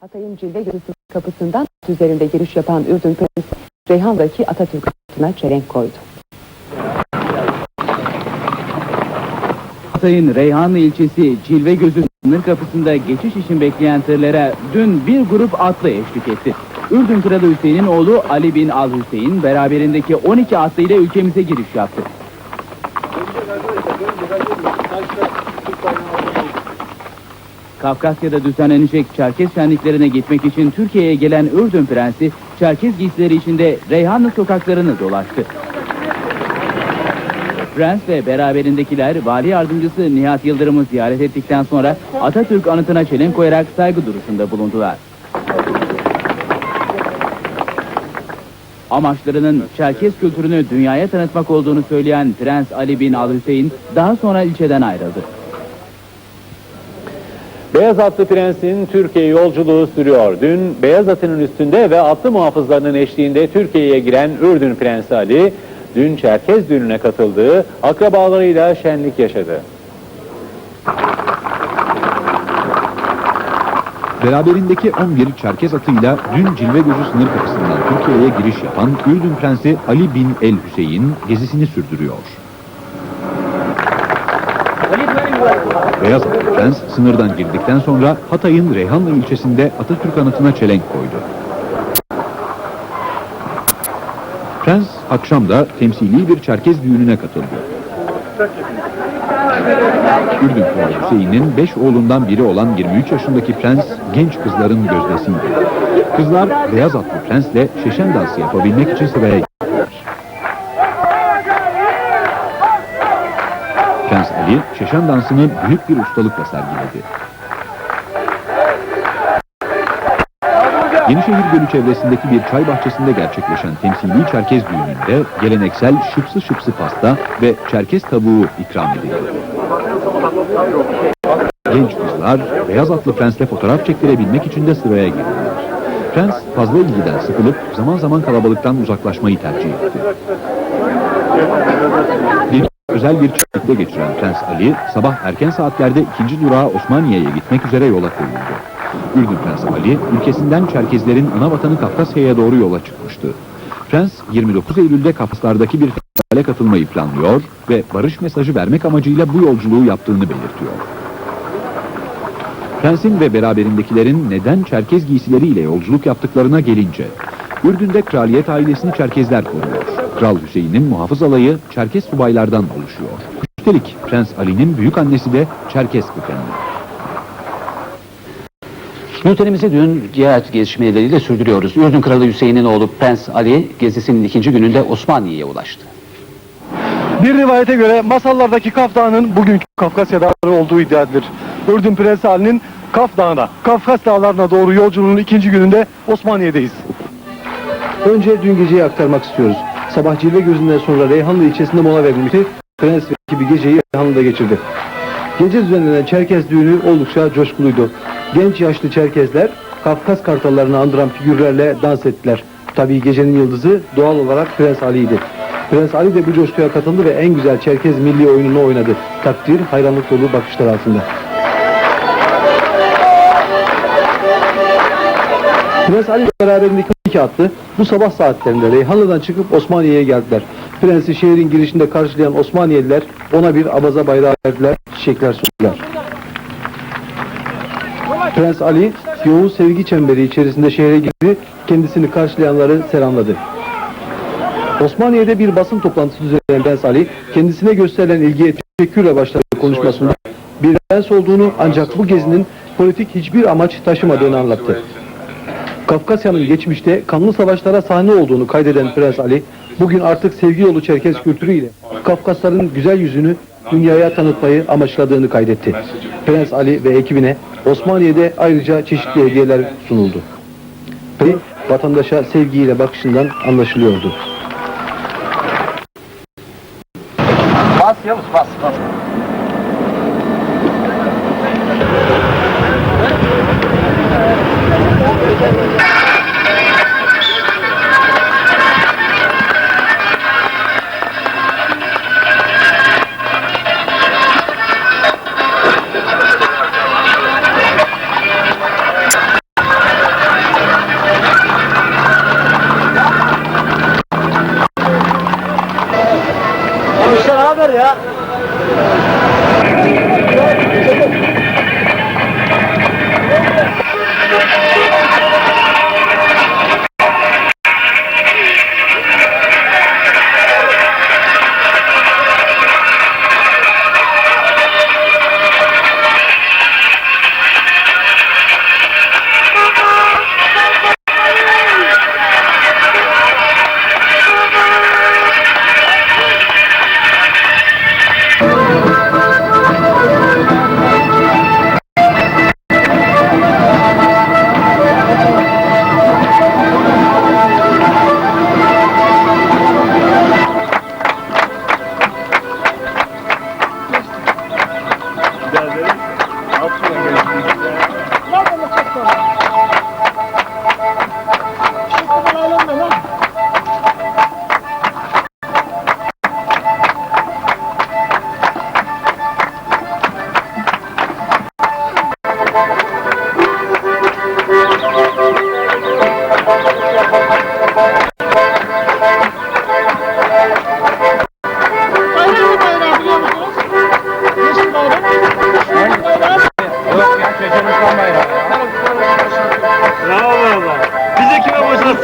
Hatay'ın Cilve Gözü kapısından üzerinde giriş yapan Ürdün Prensi Reyhan'daki Atatürk anıtına çelenk koydu. Hatay'ın Reyhanlı ilçesi Cilve Gözü sınır kapısında geçiş için bekleyen tırlara dün bir grup atlı eşlik etti. Ürdün Kralı Hüseyin'in oğlu Ali bin Al Hüseyin beraberindeki 12 atlıyla ülkemize giriş yaptı. Kafkasya'da düzenlenecek Çerkez şenliklerine gitmek için Türkiye'ye gelen Ürdün Prensi, Çerkez giysileri içinde Reyhanlı sokaklarını dolaştı. Prens ve beraberindekiler vali yardımcısı Nihat Yıldırım'ı ziyaret ettikten sonra Atatürk anıtına çelenk koyarak saygı duruşunda bulundular. Amaçlarının Çerkez kültürünü dünyaya tanıtmak olduğunu söyleyen Prens Ali bin Al Hüseyin daha sonra ilçeden ayrıldı. Beyaz atlı prensin Türkiye yolculuğu sürüyor. Dün beyaz atının üstünde ve atlı muhafızlarının eşliğinde Türkiye'ye giren Ürdün Prensi Ali, dün Çerkez düğününe katıldığı akrabalarıyla şenlik yaşadı. Beraberindeki 11 Çerkez atıyla dün Cilve Gözü sınır kapısından Türkiye'ye giriş yapan Ürdün Prensi Ali bin El Hüseyin gezisini sürdürüyor. Beyaz atlı prens sınırdan girdikten sonra Hatay'ın Reyhanlı ilçesinde Atatürk anıtına çelenk koydu. Prens akşam da temsili bir Çerkez düğününe katıldı. Ürdün Kralı Hüseyin'in 5 oğlundan biri olan 23 yaşındaki prens genç kızların gözdesiydi. Kızlar beyaz atlı prensle şeşen dansı yapabilmek için sıraya girdiler. Prens Ali şeşen dansını büyük bir ustalıkla sergiledi. Yenişehir Gölü çevresindeki bir çay bahçesinde gerçekleşen temsili Çerkez düğününde geleneksel şıpsı şıpsı pasta ve Çerkez tavuğu ikram edildi. Genç kızlar beyaz atlı prensle fotoğraf çektirebilmek için de sıraya girdiler. Prens fazla ilgiden sıkılıp zaman zaman kalabalıktan uzaklaşmayı tercih etti. Özel bir çiftlikte geçiren Prens Ali sabah erken saatlerde ikinci durağa Osmaniye'ye gitmek üzere yola koyuldu. Ürdün Prensi Ali ülkesinden Çerkezlerin ana vatanı Kafkasya'ya doğru yola çıkmıştı. Prens 29 Eylül'de Kafkaslardaki bir festivale katılmayı planlıyor ve barış mesajı vermek amacıyla bu yolculuğu yaptığını belirtiyor. Prensin ve beraberindekilerin neden Çerkez giysileriyle yolculuk yaptıklarına gelince, Ürdün'de kraliyet ailesini Çerkezler koruyor. Kral Hüseyin'in muhafız alayı Çerkez subaylardan oluşuyor. Üstelik Prens Ali'nin büyük annesi de Çerkez kökenli. Bültenimizi dün diğer gelişmeleriyle sürdürüyoruz. Ürdün Kralı Hüseyin'in oğlu Prens Ali gezisinin ikinci gününde Osmaniye'ye ulaştı. Bir rivayete göre masallardaki Kaf Dağı'nın bugünkü Kafkasya'da olduğu iddia edilir. Ürdün Prensi Ali'nin Kaf Dağı'na, Kafkas Dağları'na doğru yolculuğunun ikinci gününde Osmaniye'deyiz. Önce dün geceyi aktarmak istiyoruz. Sabah Cilve gözünden sonra Reyhanlı ilçesinde mola verilmişti. Prens ve ekibi geceyi Reyhanlı'da geçirdi. Gece düzenlenen Çerkez düğünü oldukça coşkuluydu. Genç yaşlı Çerkezler Kafkas kartallarını andıran figürlerle dans ettiler. Tabii gecenin yıldızı doğal olarak Prens Ali'ydi. Prens Ali de bu coşkuya katıldı ve en güzel Çerkez milli oyununu oynadı. Takdir, hayranlık dolu bakışlar altında. Prens Ali beraberindeki iki atlı bu sabah saatlerinde Reyhanlı'dan çıkıp Osmaniye'ye geldiler. Prensi şehrin girişinde karşılayan Osmaniyeliler ona bir abaza bayrağı verdiler, çiçekler sundular. Prens Ali yoğun sevgi çemberi içerisinde şehre girdi, kendisini karşılayanları selamladı. Osmaniye'de bir basın toplantısı düzenleyen Prens Ali, kendisine gösterilen ilgiye teşekkürle başladı konuşmasında. Bir prens olduğunu ancak bu gezinin politik hiçbir amaç taşımadığını anlattı. Kafkasya'nın geçmişte kanlı savaşlara sahne olduğunu kaydeden Prens Ali, bugün artık sevgi yolu Çerkez kültürüyle Kafkasların güzel yüzünü dünyaya tanıtmayı amaçladığını kaydetti. Prens Ali ve ekibine Osmaniye'de ayrıca çeşitli hediyeler sunuldu. Ve vatandaşa sevgiyle bakışından anlaşılıyordu. Bas Yavuz bas bas. haber ya?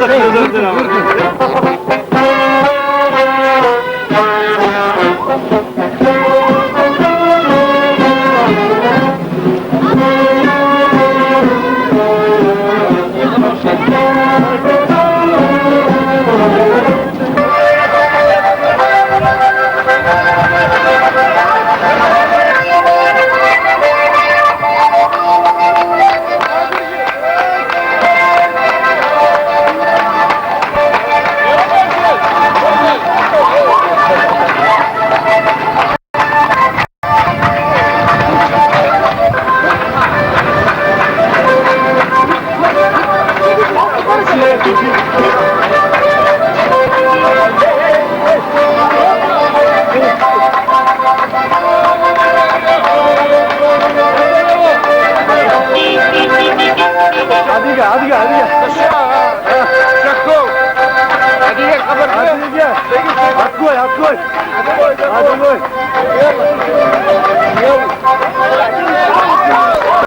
takıyorlardır ama. هديك هديك هديك شكوك هديك خبر هديك هتكوي هتكوي هتكوي يلا يلا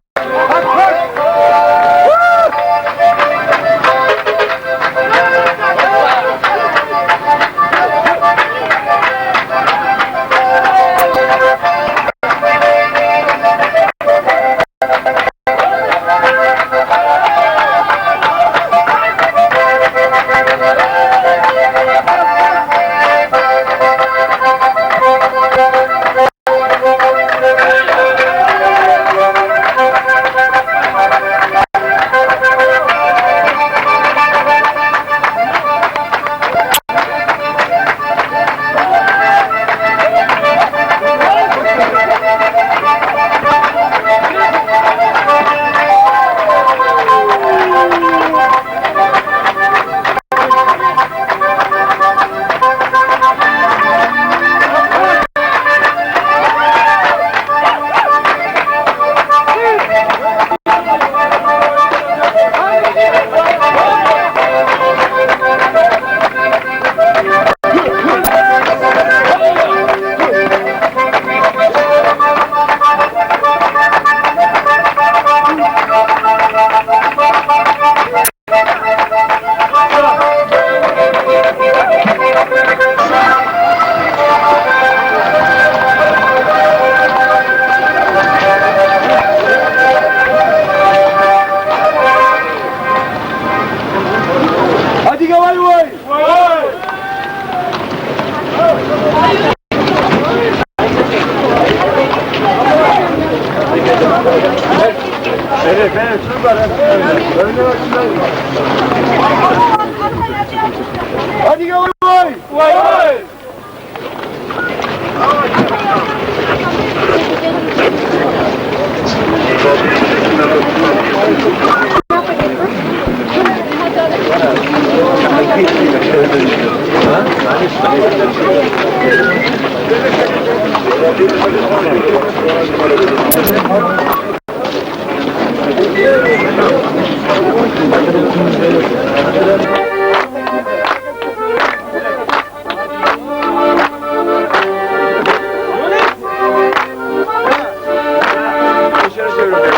Başarı söylüyorum.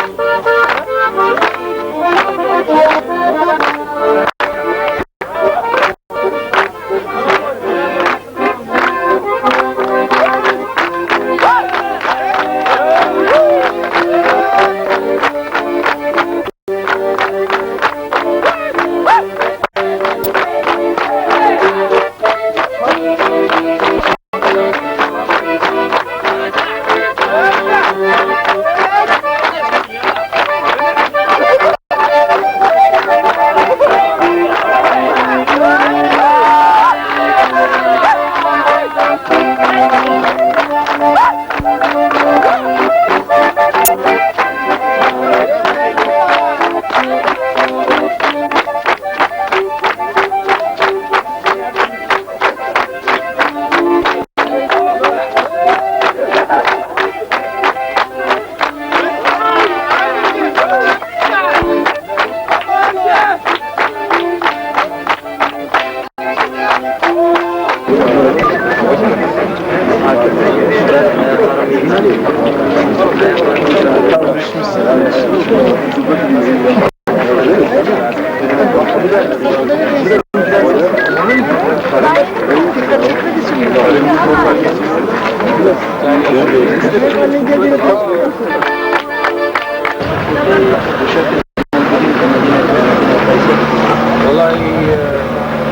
والله آه،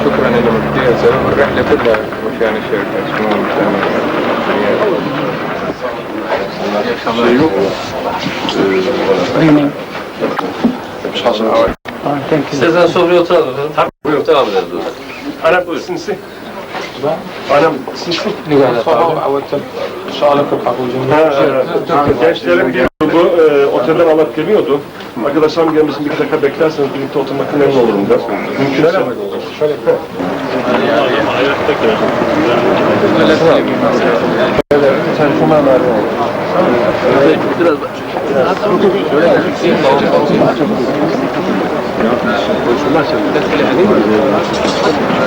شكرا لهم كثير سلام الرحله كلها مشان الشركه شلون İstersen sofraya oturalım efendim. Tabii buyurun. Devam edelim. Anam sinsi. Anam sinsi. Gençlerin bir grubu e, otelden alıp geliyordu. Arkadaşlarım gelmesin bir dakika beklerseniz birlikte oturmak memnun olurum da. Mümkünse. O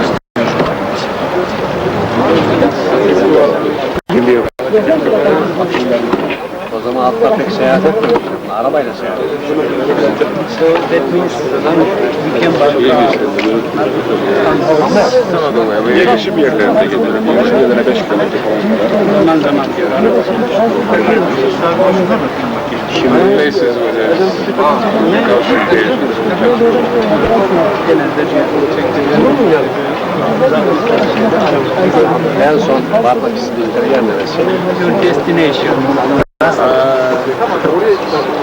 zaman pek seyahat etmiyoruz. Arabayla seyahat ediyoruz. Yerleşim yerlerinde gidiyorum. Yerleşim yerlerine 5 kilometre falan. Zaman zaman Şimdi places where there's Gulf days. En son varmak istediğin yer neresi? Your destination.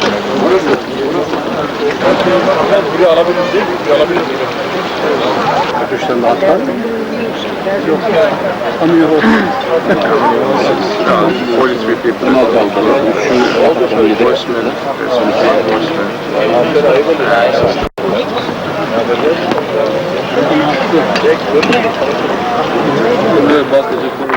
Alchik, Ötüşten daha var mı? uh, 43 people. Enforcement, there's some enforcement. Bakacak